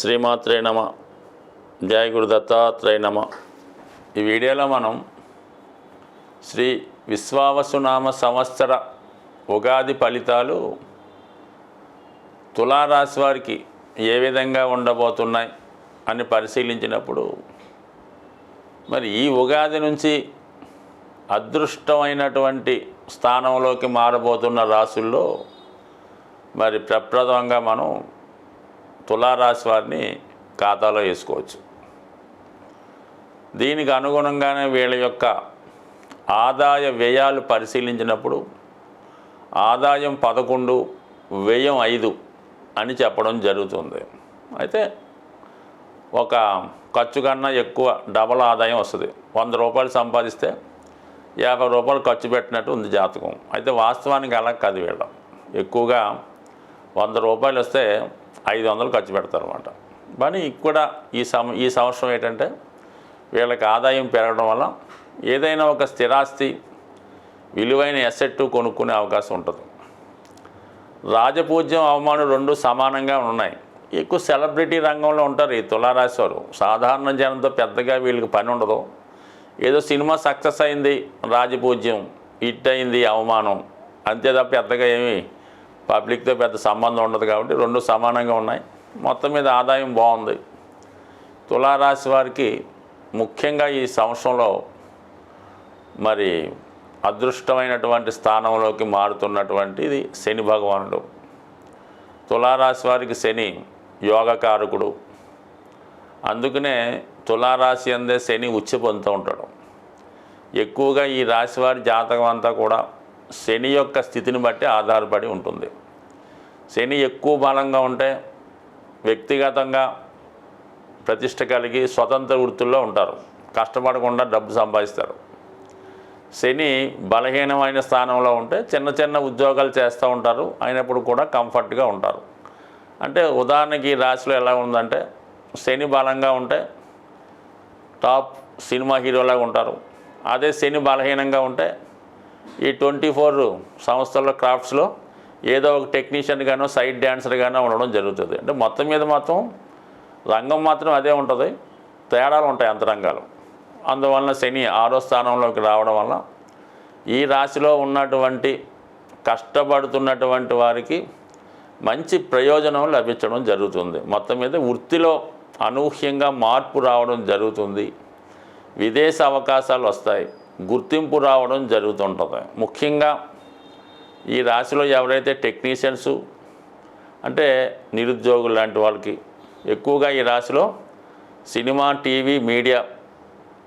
శ్రీమాత్రే నమ. జయ గురు దత్తాత్రేయ నమ. ఈ వీడియోలో మనం శ్రీ విశ్వావసునామ సంవత్సర ఉగాది ఫలితాలు తులారాశి వారికి ఏ విధంగా ఉండబోతున్నాయి అని పరిశీలించినప్పుడు మరి ఈ ఉగాది నుంచి అదృష్టమైనటువంటి స్థానంలోకి మారబోతున్న రాసుల్లో మరి ప్రప్రథమంగా మనం తులారాశి వారిని ఖాతాలో వేసుకోవచ్చు. దీనికి అనుగుణంగానే వీళ్ళ యొక్క ఆదాయ వ్యయాలు పరిశీలించినప్పుడు ఆదాయం పదకొండు వ్యయం ఐదు అని చెప్పడం జరుగుతుంది. అయితే ఒక ఖర్చు కన్నా ఎక్కువ డబల్ ఆదాయం వస్తుంది. వంద రూపాయలు సంపాదిస్తే యాభై రూపాయలు ఖర్చు పెట్టినట్టు ఉంది జాతకం. అయితే వాస్తవానికి అలా కది వీళ్ళం. ఎక్కువగా వంద రూపాయలు వస్తే ఐదు వందలు ఖర్చు పెడతారు అనమాట కానీ కూడా ఈ సం ఈ సంవత్సరం ఏంటంటే వీళ్ళకి ఆదాయం పెరగడం వల్ల ఏదైనా ఒక స్థిరాస్తి విలువైన ఎసెట్ కొనుక్కునే అవకాశం ఉంటుంది. రాజపూజ్యం అవమానం రెండు సమానంగా ఉన్నాయి. ఎక్కువ సెలబ్రిటీ రంగంలో ఉంటారు ఈ తులారాశి వారు. సాధారణ జనంతో పెద్దగా వీళ్ళకి పని ఉండదు. ఏదో సినిమా సక్సెస్ అయింది రాజపూజ్యం హిట్ అయింది అవమానం. అంతే తప్ప పెద్దగా ఏమీ పబ్లిక్తో పెద్ద సంబంధం ఉండదు కాబట్టి రెండు సమానంగా ఉన్నాయి. మొత్తం మీద ఆదాయం బాగుంది. తులారాశి వారికి ముఖ్యంగా ఈ సంవత్సరంలో మరి అదృష్టమైనటువంటి స్థానంలోకి మారుతున్నటువంటిది శని భగవానుడు. తులారాశి వారికి శని యోగకారకుడు. అందుకనే తులారాశి అందే శని ఉచ్చి పొందుతూ ఉంటాడు. ఎక్కువగా ఈ రాశి వారి జాతకం అంతా కూడా శని యొక్క స్థితిని బట్టి ఆధారపడి ఉంటుంది. శని ఎక్కువ బలంగా ఉంటే వ్యక్తిగతంగా ప్రతిష్ట కలిగి స్వతంత్ర వృత్తుల్లో ఉంటారు. కష్టపడకుండా డబ్బు సంపాదిస్తారు. శని బలహీనమైన స్థానంలో ఉంటే చిన్న చిన్న ఉద్యోగాలు చేస్తూ ఉంటారు. అయినప్పుడు కూడా కంఫర్ట్గా ఉంటారు. అంటే ఉదాహరణకి ఈ రాశిలో ఎలా ఉందంటే శని బలంగా ఉంటే టాప్ సినిమా హీరోలాగా ఉంటారు. అదే శని బలహీనంగా ఉంటే ఈ ట్వంటీ ఫోర్ సంస్థల్లో క్రాఫ్ట్స్లో ఏదో ఒక టెక్నీషియన్ గానో సైడ్ డ్యాన్సర్ గానో ఉండడం జరుగుతుంది. అంటే మొత్తం మీద మాత్రం రంగం మాత్రం అదే ఉంటుంది. తేడాలు ఉంటాయి అంతరంగాలు. అందువలన శని ఆరో స్థానంలోకి రావడం వల్ల ఈ రాశిలో ఉన్నటువంటి కష్టపడుతున్నటువంటి వారికి మంచి ప్రయోజనం లభించడం జరుగుతుంది. మొత్తం మీద వృత్తిలో అనూహ్యంగా మార్పు రావడం జరుగుతుంది. విదేశ అవకాశాలు వస్తాయి. గుర్తింపు రావడం జరుగుతుంటుంది. ముఖ్యంగా ఈ రాశిలో ఎవరైతే టెక్నీషియన్స్ అంటే నిరుద్యోగులు లాంటి వాళ్ళకి ఎక్కువగా ఈ రాశిలో సినిమా టీవీ మీడియా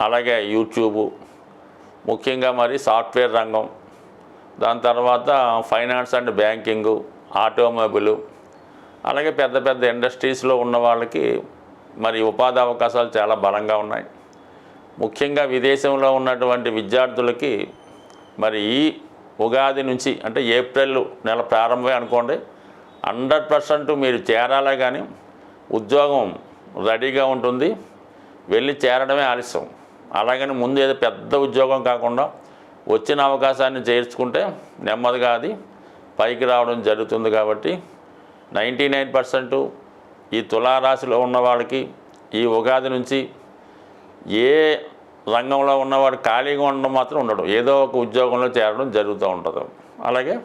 అలాగే యూట్యూబు ముఖ్యంగా మరి సాఫ్ట్వేర్ రంగం దాని తర్వాత ఫైనాన్స్ అండ్ బ్యాంకింగు ఆటోమొబైలు అలాగే పెద్ద పెద్ద ఇండస్ట్రీస్లో ఉన్న వాళ్ళకి మరి ఉపాధి అవకాశాలు చాలా బలంగా ఉన్నాయి. ముఖ్యంగా విదేశంలో ఉన్నటువంటి విద్యార్థులకి మరి ఈ ఉగాది నుంచి అంటే ఏప్రిల్ నెల ప్రారంభమే అనుకోండి హండ్రెడ్ పర్సెంట్ మీరు చేరాలే కానీ ఉద్యోగం రెడీగా ఉంటుంది వెళ్ళి చేరడమే ఆలస్యం. అలాగని ముందు ఏదో పెద్ద ఉద్యోగం కాకుండా వచ్చిన అవకాశాన్ని చేర్చుకుంటే నెమ్మదిగా అది పైకి రావడం జరుగుతుంది కాబట్టి నైంటీ నైన్ పర్సెంట్ ఈ తులారాశిలో ఉన్న వాళ్ళకి ఈ ఉగాది నుంచి ఏ రంగంలో ఉన్నవాడు ఖాళీగా ఉండడం మాత్రం ఉండడు. ఏదో ఒక ఉద్యోగంలో చేరడం జరుగుతూ ఉంటుంది. అలాగే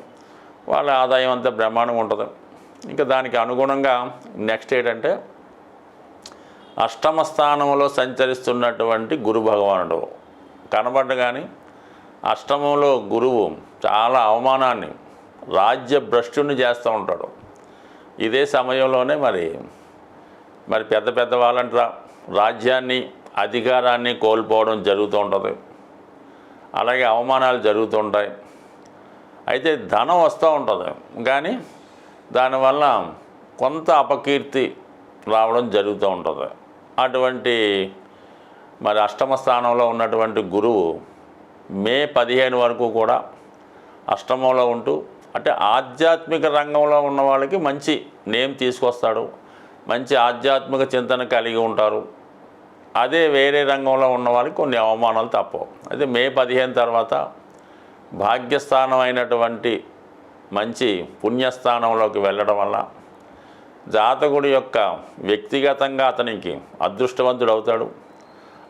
వాళ్ళ ఆదాయం అంతా బ్రహ్మాండంగా ఉంటుంది. ఇంకా దానికి అనుగుణంగా నెక్స్ట్ ఏంటంటే అష్టమ స్థానంలో సంచరిస్తున్నటువంటి గురు భగవానుడు. కనబడ్డ కానీ అష్టమంలో గురువు చాలా అవమానాన్ని రాజ్య భ్రష్టుని చేస్తూ ఉంటాడు. ఇదే సమయంలోనే మరి మరి పెద్ద పెద్ద వాళ్ళంటారా రాజ్యాన్ని అధికారాన్ని కోల్పోవడం జరుగుతూ ఉంటుంది అలాగే అవమానాలు జరుగుతుంటాయి. అయితే ధనం వస్తూ ఉంటుంది. కానీ దానివల్ల కొంత అపకీర్తి రావడం జరుగుతూ ఉంటుంది. అటువంటి మరి అష్టమ స్థానంలో ఉన్నటువంటి గురువు మే పదిహేను వరకు కూడా అష్టమంలో ఉంటూ అంటే ఆధ్యాత్మిక రంగంలో ఉన్న వాళ్ళకి మంచి నేమ్ తీసుకొస్తాడు. మంచి ఆధ్యాత్మిక చింతన కలిగి ఉంటారు. అదే వేరే రంగంలో ఉన్న వాళ్ళకి కొన్ని అవమానాలు తప్పవు. అయితే మే పదిహేను తర్వాత భాగ్యస్థానం అయినటువంటి మంచి పుణ్యస్థానంలోకి వెళ్ళడం వల్ల జాతకుడి యొక్క వ్యక్తిగతంగా అతనికి అదృష్టవంతుడు అవుతాడు.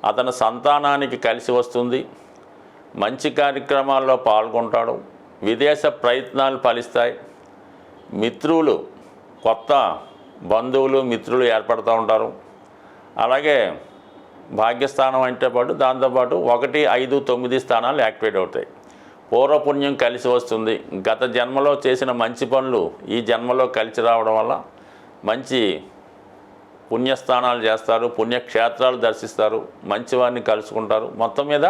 అతని సంతానానికి కలిసి వస్తుంది. మంచి కార్యక్రమాల్లో పాల్గొంటాడు. విదేశ ప్రయత్నాలు ఫలిస్తాయి. మిత్రులు కొత్త బంధువులు మిత్రులు ఏర్పడుతూ ఉంటారు. అలాగే భాగ్యస్థానం అంటే పాటు దాంతోపాటు ఒకటి ఐదు తొమ్మిది స్థానాలు యాక్టివేట్ అవుతాయి. పూర్వపుణ్యం కలిసి వస్తుంది. గత జన్మలో చేసిన మంచి పనులు ఈ జన్మలో కలిసి రావడం వల్ల మంచి పుణ్యస్థానాలు చేస్తారు పుణ్యక్షేత్రాలు దర్శిస్తారు మంచివారిని కలుసుకుంటారు. మొత్తం మీద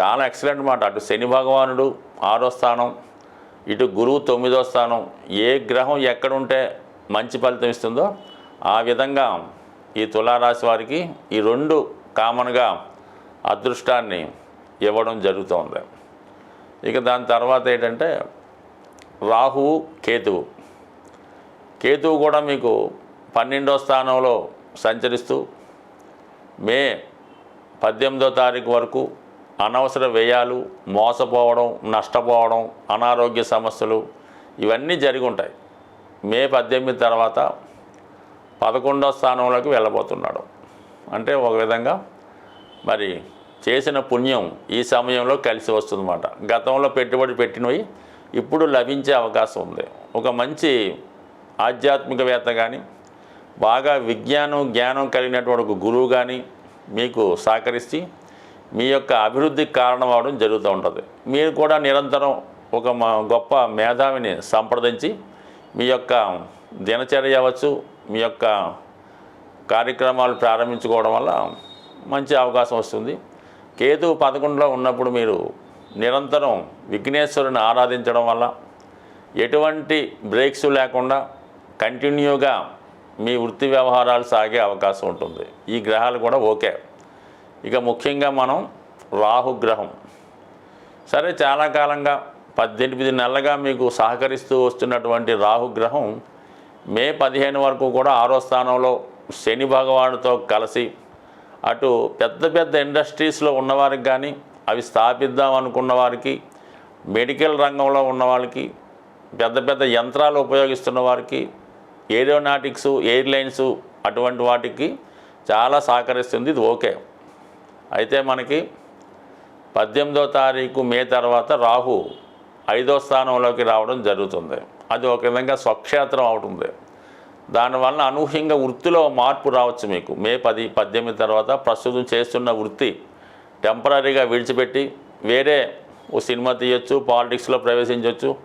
చాలా ఎక్సలెంట్ మాట. అటు శని భగవానుడు ఆరో స్థానం ఇటు గురువు తొమ్మిదో స్థానం. ఏ గ్రహం ఎక్కడుంటే మంచి ఫలితం ఇస్తుందో ఆ విధంగా ఈ తులారాశి వారికి ఈ రెండు కామన్గా అదృష్టాన్ని ఇవ్వడం జరుగుతుంది. ఇక దాని తర్వాత ఏంటంటే రాహువు కేతువు. కేతువు కూడా మీకు పన్నెండో స్థానంలో సంచరిస్తూ మే పద్దెనిమిదో తారీఖు వరకు అనవసర వ్యయాలు మోసపోవడం నష్టపోవడం అనారోగ్య సమస్యలు ఇవన్నీ జరిగి ఉంటాయి. మే పద్దెనిమిది తర్వాత పదకొండో స్థానంలోకి వెళ్ళబోతున్నాడు. అంటే ఒక విధంగా మరి చేసిన పుణ్యం ఈ సమయంలో కలిసి వస్తుందన్నమాట. గతంలో పెట్టుబడి పెట్టినవి ఇప్పుడు లభించే అవకాశం ఉంది. ఒక మంచి ఆధ్యాత్మికవేత్త కానీ బాగా విజ్ఞానం జ్ఞానం కలిగినటువంటి ఒక గురువు కానీ మీకు సహకరిస్తే మీ యొక్క అభివృద్ధికి కారణం అవడం జరుగుతూ ఉంటుంది. మీరు కూడా నిరంతరం ఒక మా గొప్ప మేధావిని సంప్రదించి మీ యొక్క దినచర్య అవ్వచ్చు మీ యొక్క కార్యక్రమాలు ప్రారంభించుకోవడం వల్ల మంచి అవకాశం వస్తుంది. కేతు పదకొండులో ఉన్నప్పుడు మీరు నిరంతరం విఘ్నేశ్వరుని ఆరాధించడం వల్ల ఎటువంటి బ్రేక్స్ లేకుండా కంటిన్యూగా మీ వృత్తి వ్యవహారాలు సాగే అవకాశం ఉంటుంది. ఈ గ్రహాలు కూడా ఓకే. ఇక ముఖ్యంగా మనం రాహుగ్రహం సరే చాలా కాలంగా పద్దెనిమిది నెలలుగా మీకు సహకరిస్తూ వస్తున్నటువంటి రాహుగ్రహం మే పదిహేను వరకు కూడా ఆరో స్థానంలో శని భగవానుతో కలిసి అటు పెద్ద పెద్ద ఇండస్ట్రీస్లో ఉన్నవారికి కానీ అవి స్థాపిద్దాం అనుకున్న వారికి మెడికల్ రంగంలో ఉన్న వాళ్ళకి పెద్ద పెద్ద యంత్రాలు ఉపయోగిస్తున్న వారికి ఏరోనాటిక్స్ ఎయిర్లైన్స్ అటువంటి వాటికి చాలా సహకరిస్తుంది. ఇది ఓకే. అయితే మనకి పద్దెనిమిదో తారీఖు మే తర్వాత రాహు ఐదో స్థానంలోకి రావడం జరుగుతుంది. అది ఒక విధంగా స్వక్షేత్రం అవుతుంది దానివల్ల అనూహ్యంగా వృత్తిలో మార్పు రావచ్చు మీకు. మే పది పద్దెనిమిది తర్వాత ప్రస్తుతం చేస్తున్న వృత్తి టెంపరీగా విడిచిపెట్టి వేరే ఓ సినిమా తీయొచ్చు పాలిటిక్స్లో ప్రవేశించవచ్చు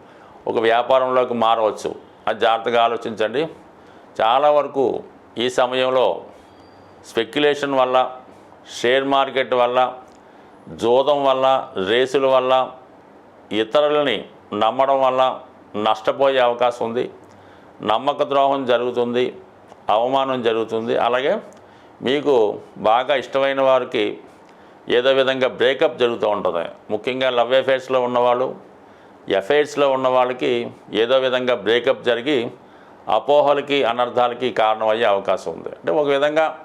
ఒక వ్యాపారంలోకి మారవచ్చు. అది జాగ్రత్తగా ఆలోచించండి. చాలా వరకు ఈ సమయంలో స్పెక్యులేషన్ వల్ల షేర్ మార్కెట్ వల్ల జోదం వల్ల రేసుల వల్ల ఇతరులని నమ్మడం వల్ల నష్టపోయే అవకాశం ఉంది. నమ్మక ద్రోహం జరుగుతుంది. అవమానం జరుగుతుంది. అలాగే మీకు బాగా ఇష్టమైన వారికి ఏదో విధంగా బ్రేకప్ జరుగుతూ ఉంటుంది. ముఖ్యంగా లవ్ అఫైర్స్లో ఉన్నవాళ్ళు ఎఫైర్స్లో ఉన్న వాళ్ళకి ఏదో విధంగా బ్రేకప్ జరిగి అపోహలకి అనర్థాలకి కారణమయ్యే అవకాశం ఉంది. అంటే ఒక విధంగా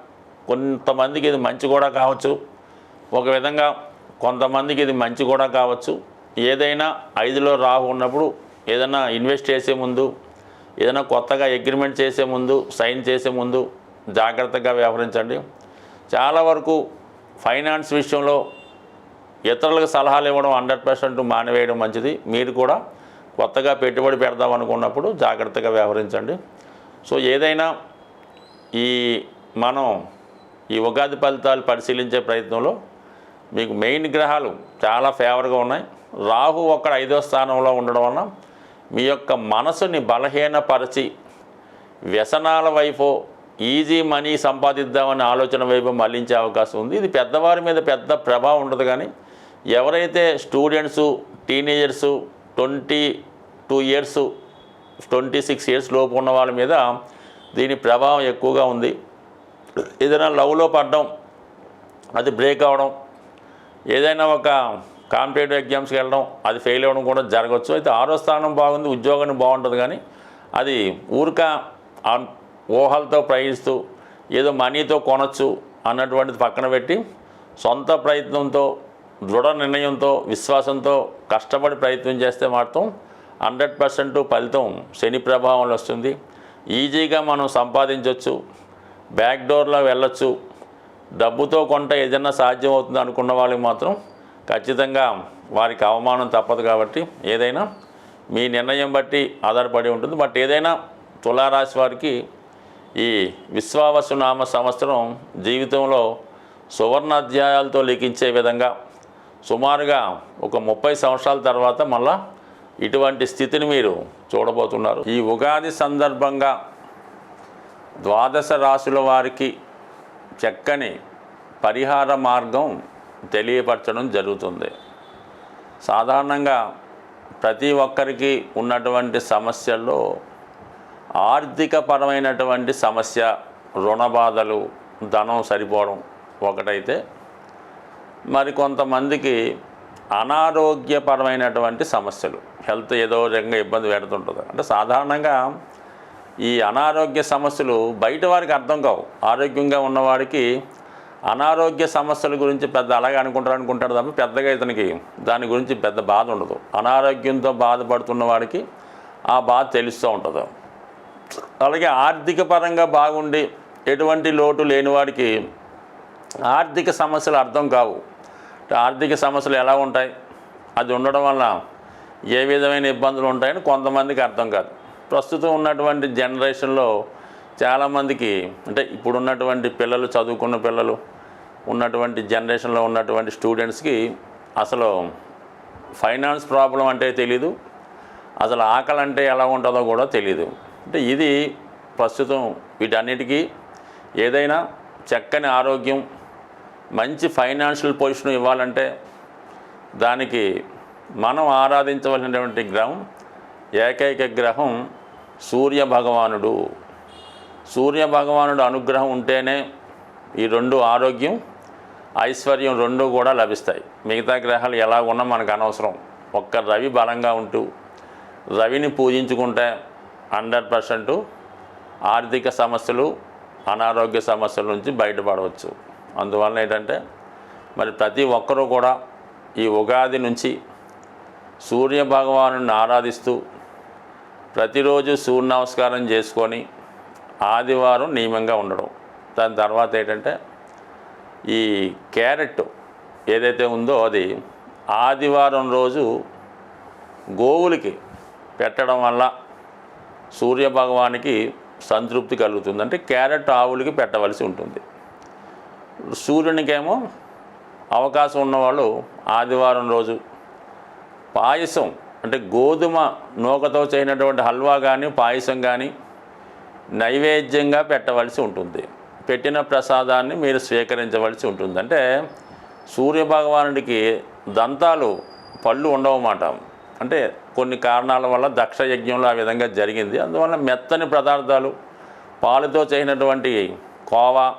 కొంతమందికి ఇది మంచి కూడా కావచ్చు. ఒక విధంగా కొంతమందికి ఇది మంచి కూడా కావచ్చు. ఏదైనా ఐదులో రాహు ఉన్నప్పుడు ఏదైనా ఇన్వెస్ట్ చేసే ముందు ఏదైనా కొత్తగా అగ్రిమెంట్ చేసే ముందు సైన్ చేసే ముందు జాగ్రత్తగా వ్యవహరించండి. చాలా వరకు ఫైనాన్స్ విషయంలో ఇతరులకు సలహాలు ఇవ్వడం హండ్రెడ్ పర్సెంట్ మానివేయడం మంచిది. మీరు కూడా కొత్తగా పెట్టుబడి పెడదాం అనుకున్నప్పుడు జాగ్రత్తగా వ్యవహరించండి. సో ఏదైనా ఈ మనం ఈ ఉగాది ఫలితాలు పరిశీలించే ప్రయత్నంలో మీకు మెయిన్ గ్రహాలు చాలా ఫేవర్గా ఉన్నాయి. రాహు ఒక్కడ ఐదో స్థానంలో ఉండడం వలన మీ యొక్క మనసుని బలహీనపరిచి వ్యసనాల వైపు ఈజీ మనీ సంపాదిద్దామనే ఆలోచన వైపు మళ్ళించే అవకాశం ఉంది. ఇది పెద్దవారి మీద పెద్ద ప్రభావం ఉండదు కానీ ఎవరైతే students teenagers twenty two years twenty six years లోపు ఉన్న వాళ్ళ మీద దీని ప్రభావం ఎక్కువగా ఉంది. ఏదైనా లవ్లో పడడం అది బ్రేక్ అవ్వడం ఏదైనా ఒక కాంపిటేటివ్ ఎగ్జామ్స్కి వెళ్ళడం అది ఫెయిల్ అవ్వడం కూడా జరగవచ్చు. అయితే ఆరో స్థానం బాగుంది ఉద్యోగాన్ని బాగుంటుంది కానీ అది ఊరిక ఊహలతో ప్రయాణిస్తూ ఏదో మనీతో కొనొచ్చు అన్నటువంటిది పక్కన పెట్టి సొంత ప్రయత్నంతో దృఢ నిర్ణయంతో విశ్వాసంతో కష్టపడి ప్రయత్నం చేస్తే మాత్రం హండ్రెడ్ పర్సెంట్ ఫలితం శని ప్రభావంలో వస్తుంది. ఈజీగా మనం సంపాదించవచ్చు బ్యాక్ డోర్లో వెళ్ళచ్చు. డబ్బుతో కొంట ఏదైనా సాధ్యం అవుతుంది అనుకున్న వాళ్ళకి మాత్రం ఖచ్చితంగా వారికి అవమానం తప్పదు కాబట్టి ఏదైనా మీ నిర్ణయం బట్టి ఆధారపడి ఉంటుంది. బట్ ఏదైనా తులారాశి వారికి ఈ విశ్వావసునామ సంవత్సరం జీవితంలో సువర్ణ అధ్యాయాలతో లిఖించే విధంగా సుమారుగా ఒక ముప్పై సంవత్సరాల తర్వాత మళ్ళా ఇటువంటి స్థితిని మీరు చూడబోతున్నారు. ఈ ఉగాది సందర్భంగా ద్వాదశ రాశుల వారికి చక్కని పరిహార మార్గం తెలియపరచడం జరుగుతుంది. సాధారణంగా ప్రతి ఒక్కరికి ఉన్నటువంటి సమస్యల్లో ఆర్థికపరమైనటువంటి సమస్య రుణ బాధలు ధనం సరిపోవడం ఒకటైతే మరి కొంతమందికి అనారోగ్యపరమైనటువంటి సమస్యలు. హెల్త్ ఏదో రకంగా ఇబ్బంది పెడుతుంటుంది. అంటే సాధారణంగా ఈ అనారోగ్య సమస్యలు బయట వారికి అర్థం కావు. ఆరోగ్యంగా ఉన్నవాడికి అనారోగ్య సమస్యల గురించి పెద్ద అలాగే అనుకుంటారు అనుకుంటాడు తప్ప పెద్దగా ఇతనికి దాని గురించి పెద్ద బాధ ఉండదు. అనారోగ్యంతో బాధపడుతున్న వాడికి ఆ బాధ తెలుస్తూ ఉంటుంది. అలాగే ఆర్థిక పరంగా బాగుండి ఎటువంటి లోటు లేని వాడికి ఆర్థిక సమస్యలు అర్థం కావు. ఆర్థిక సమస్యలు ఎలా ఉంటాయి? అది ఉండడం వల్ల ఏ విధమైన ఇబ్బందులు ఉంటాయని కొంతమందికి అర్థం కాదు. ప్రస్తుతం ఉన్నటువంటి జనరేషన్లో చాలామందికి అంటే ఇప్పుడున్నటువంటి పిల్లలు చదువుకున్న పిల్లలు ఉన్నటువంటి జనరేషన్లో ఉన్నటువంటి స్టూడెంట్స్కి అసలు ఫైనాన్స్ ప్రాబ్లం అంటే తెలీదు. అసలు ఆకలి అంటే ఎలా ఉంటుందో కూడా తెలీదు. అంటే ఇది ప్రస్తుతం వీటన్నిటికీ ఏదైనా చక్కని ఆరోగ్యం మంచి ఫైనాన్షియల్ పొజిషన్ ఇవ్వాలంటే దానికి మనం ఆరాధించవలసినటువంటి గ్రహం ఏకైక గ్రహం సూర్య భగవానుడు. సూర్య భగవానుడు అనుగ్రహం ఉంటేనే ఈ రెండు ఆరోగ్యం ఐశ్వర్యం రెండు కూడా లభిస్తాయి. మిగతా గ్రహాలు ఎలా ఉన్నా మనకు అనవసరం. ఒక్క రవి బలంగా ఉంటూ రవిని పూజించుకుంటే హండ్రెడ్ పర్సెంట్ ఆర్థిక సమస్యలు అనారోగ్య సమస్యల నుంచి బయటపడవచ్చు. అందువలన ఏంటంటే మరి ప్రతి ఒక్కరూ కూడా ఈ ఉగాది నుంచి సూర్య భగవాను ఆరాధిస్తూ ప్రతిరోజు సూర్య నమస్కారం చేసుకొని ఆదివారం నియమంగా ఉండడం. దాని తర్వాత ఏంటంటే ఈ క్యారెట్ ఏదైతే ఉందో అది ఆదివారం రోజు గోవులకి పెట్టడం వల్ల సూర్య భగవానికి సంతృప్తి కలుగుతుంది. అంటే క్యారెట్ ఆవులకి పెట్టవలసి ఉంటుంది. సూర్యునికేమో అవకాశం ఉన్నవాళ్ళు ఆదివారం రోజు పాయసం అంటే గోధుమ నూకతో చేయనటువంటి హల్వా కానీ పాయసం కానీ నైవేద్యంగా పెట్టవలసి ఉంటుంది. పెట్టిన ప్రసాదాన్ని మీరు స్వీకరించవలసి ఉంటుంది. అంటే సూర్య భగవానుడికి దంతాలు పళ్ళు ఉండవన్నమాట అంటే కొన్ని కారణాల వల్ల దక్ష యజ్ఞంలో ఆ విధంగా జరిగింది. అందువల్ల మెత్తని పదార్థాలు పాలుతో చేసినటువంటి కోవా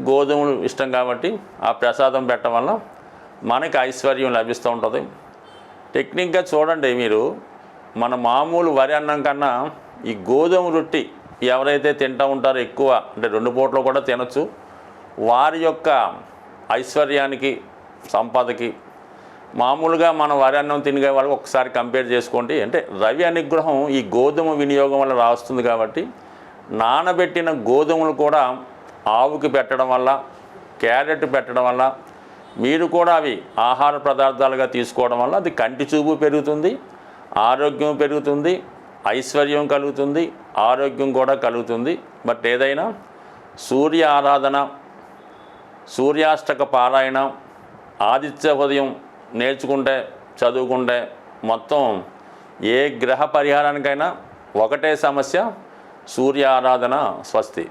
గోధుమలు ఇష్టం కాబట్టి ఆ ప్రసాదం పెట్టడం వల్ల మనకి ఐశ్వర్యం లభిస్తూ ఉంటుంది. టెక్నిక్గా చూడండి మీరు. మన మామూలు వరి అన్నం కన్నా ఈ గోధుమ రొట్టి ఎవరైతే తింటూ ఉంటారో ఎక్కువ అంటే రెండు పూటలు కూడా తినొచ్చు. వారి యొక్క ఐశ్వర్యానికి సంపదకి మామూలుగా మనం వరి అన్నం తినే వాళ్ళు ఒకసారి కంపేర్ చేసుకోండి. అంటే రవి అనుగ్రహం ఈ గోధుమ వినియోగం వల్ల రాస్తుంది కాబట్టి నానబెట్టిన గోధుమలు కూడా ఆవుకి పెట్టడం వల్ల క్యారెట్ పెట్టడం వల్ల మీరు కూడా అవి ఆహార పదార్థాలుగా తీసుకోవడం వల్ల అది కంటి చూపు పెరుగుతుంది ఆరోగ్యం పెరుగుతుంది ఐశ్వర్యం కలుగుతుంది ఆరోగ్యం కూడా కలుగుతుంది. బట్ ఏదైనా సూర్య ఆరాధన సూర్యాష్టక పారాయణం ఆదిత్య ఉదయం నేర్చుకుంటే చదువుకుంటే మొత్తం ఏ గ్రహ పరిహారానికైనా ఒకటే సమస్య సూర్య ఆరాధన స్వస్తి.